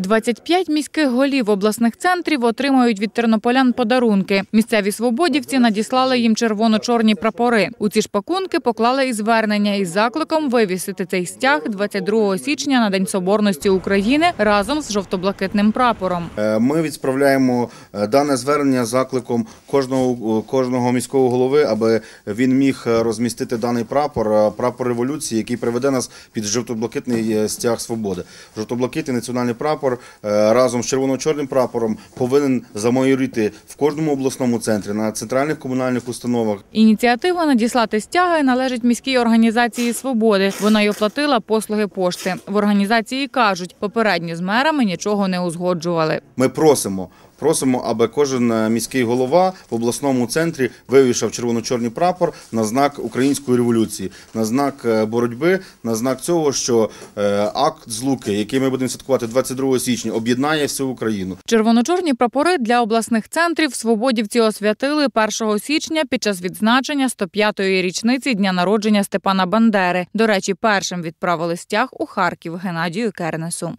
25 міських голів обласних центрів отримають від тернополян подарунки. Місцеві свободівці надіслали їм червоно-чорні прапори. У ці ж пакунки поклали і звернення із закликом вивісити цей стяг 22 січня на День Соборності України разом з жовто-блакитним прапором. Е, Ми відправляємо е, дане звернення закликом кожного кожного міського голови, аби він міг е, розмістити даний прапор, е, прапор революції, який приведе нас під жовто-блакитний е, стяг свободи. Жовто-блакитний національний прапор е, разом з червоно-чорним прапором повинен замайорити в кожному обласному центрі на центральних комунальних установах. Ініціатива надіслати стяги належить міській організації Свободи. Вона й оплатила послуги пошти. В організації кажуть, попередньо з мерами нічого не узгоджували. Ми просимо. Просимо, аби кожен е, міський голова в обласному центрі вивішав червоно-чорний прапор на знак української революції, на знак е, боротьби, на знак цього, що е, акт злуки, який ми будемо святкувати 22 січня, об'єднає всю Україну. Червоно-чорні прапори для обласних центрів свободівці освятили 1 січня під час відзначення 105-ї річниці дня народження Степана Бандери. До речі, першим відправили стяг у Харків Геннадію Кернесу.